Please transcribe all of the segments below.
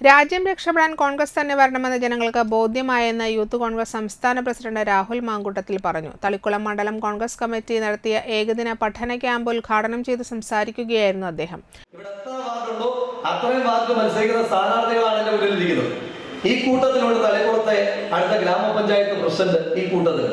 രാജ്യം രക്ഷപ്പെടാൻ കോൺഗ്രസ് തന്നെ വരണമെന്ന് ജനങ്ങൾക്ക് ബോധ്യമായെന്ന് യൂത്ത് കോൺഗ്രസ് സംസ്ഥാന പ്രസിഡന്റ് രാഹുൽ മാങ്കൂട്ടത്തിൽ പറഞ്ഞു. തളിക്കുളം മണ്ഡലം കോൺഗ്രസ് കമ്മിറ്റി നടത്തിയ ഏകദിന പഠന ക്യാമ്പ് ഉദ്ഘാടനം ചെയ്ത് സംസാരിക്കുകയായിരുന്നു അദ്ദേഹം. അത്രയും വാർഡ് മത്സരിക്കുന്ന സ്ഥാനാർത്ഥികളാണ് എന്റെ മുന്നിലിരിക്കുന്നത് ഈ കൂട്ടത്തിലുണ്ട് തളിക്കുളത്തെ അടുത്ത ഗ്രാമപഞ്ചായത്ത് പ്രസിഡന്റ് ഈ കൂട്ടത്തിൽ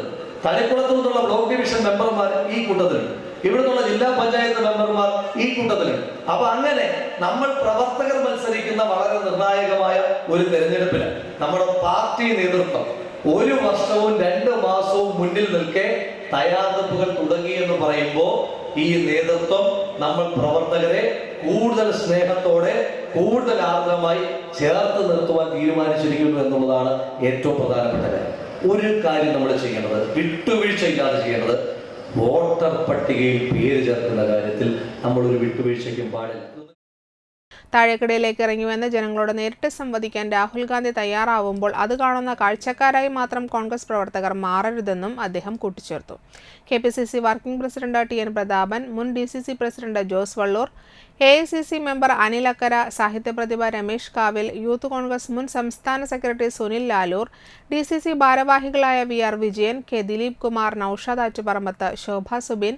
തളിക്കുളത്തു ബ്ലോക്ക് ഡിവിഷൻ മെമ്പർമാർ ഈ കൂട്ടത്തിൽ ഇവിടെ നിന്നുള്ള ജില്ലാ പഞ്ചായത്ത് മെമ്പർമാർ ഈ കൂട്ടത്തിലുണ്ട് അപ്പൊ അങ്ങനെ നമ്മൾ പ്രവർത്തകർ മത്സരിക്കുന്ന വളരെ നിർണായകമായ ഒരു തെരഞ്ഞെടുപ്പിൽ നമ്മുടെ പാർട്ടി നേതൃത്വം ഒരു വർഷവും രണ്ട് മാസവും മുന്നിൽ നിൽക്കെ തയ്യാറെടുപ്പുകൾ തുടങ്ങി എന്ന് പറയുമ്പോൾ ഈ നേതൃത്വം നമ്മൾ പ്രവർത്തകരെ കൂടുതൽ സ്നേഹത്തോടെ കൂടുതൽ ആർദ്രമായി ചേർത്ത് നിർത്തുവാൻ തീരുമാനിച്ചിരിക്കുന്നു എന്നുള്ളതാണ് ഏറ്റവും പ്രധാനപ്പെട്ട കാര്യം. ഒരു കാര്യം നമ്മൾ ചെയ്യേണ്ടത് വിട്ടുവീഴ്ച ഇല്ലാതെ ചെയ്യേണ്ടത് വോട്ടർ പട്ടികയിൽ പേര് ചേർക്കുന്ന കാര്യത്തിൽ നമ്മൾ ഒരു വിട്ടുവീഴ്ചയ്ക്കും പാടില്ല. താഴേക്കടയിലേക്ക് ഇറങ്ങിവന്ന് ജനങ്ങളോട് നേരിട്ട് സംവദിക്കാൻ രാഹുൽ ഗാന്ധി തയ്യാറാവുമ്പോൾ അത് കാണുന്ന കാഴ്ചക്കാരായി മാത്രം കോൺഗ്രസ് പ്രവർത്തകർ മാറരുതെന്നും അദ്ദേഹം കൂട്ടിച്ചേർത്തു. K working president T N Prathapan മുൻ D president Jose Vallur A I C C member Anil Akkara സാഹിത്യപ്രതിഭ Ramesh Kavil youth Congress മുൻ സംസ്ഥാന secretary Sunil Lalur D C C ഭാരവാഹികളായ V R Vijayan K Dileep Kumar Noushad Attuparambath Shobha Subin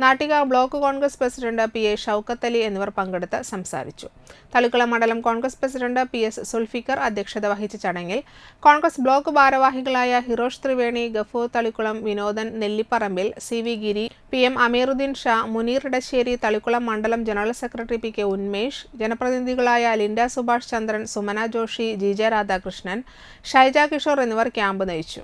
Nattika block congress president P A Shoukath Ali എന്നിവർ പങ്കെടുത്ത് സംസാരിച്ചു. തളിക്കുളം മണ്ഡലം congress president P S Sulfikar അധ്യക്ഷത വഹിച്ച ചടങ്ങിൽ കോൺഗ്രസ് ബ്ലോക്ക് ഭാരവാഹികളായ Hirosh Triveni Gafoor Thalikulam Vinodan Nellipparambil C V Giri P M Amiruddin Shah Muneer Edassery Thalikulam മണ്ഡലം general secretary P K Unmesh ജനപ്രതിനിധികളായ Linda Subhash Chandran Sumana Joshi G J Radhakrishnan Shyja Kishore എന്നിവർ camp നയിച്ചു.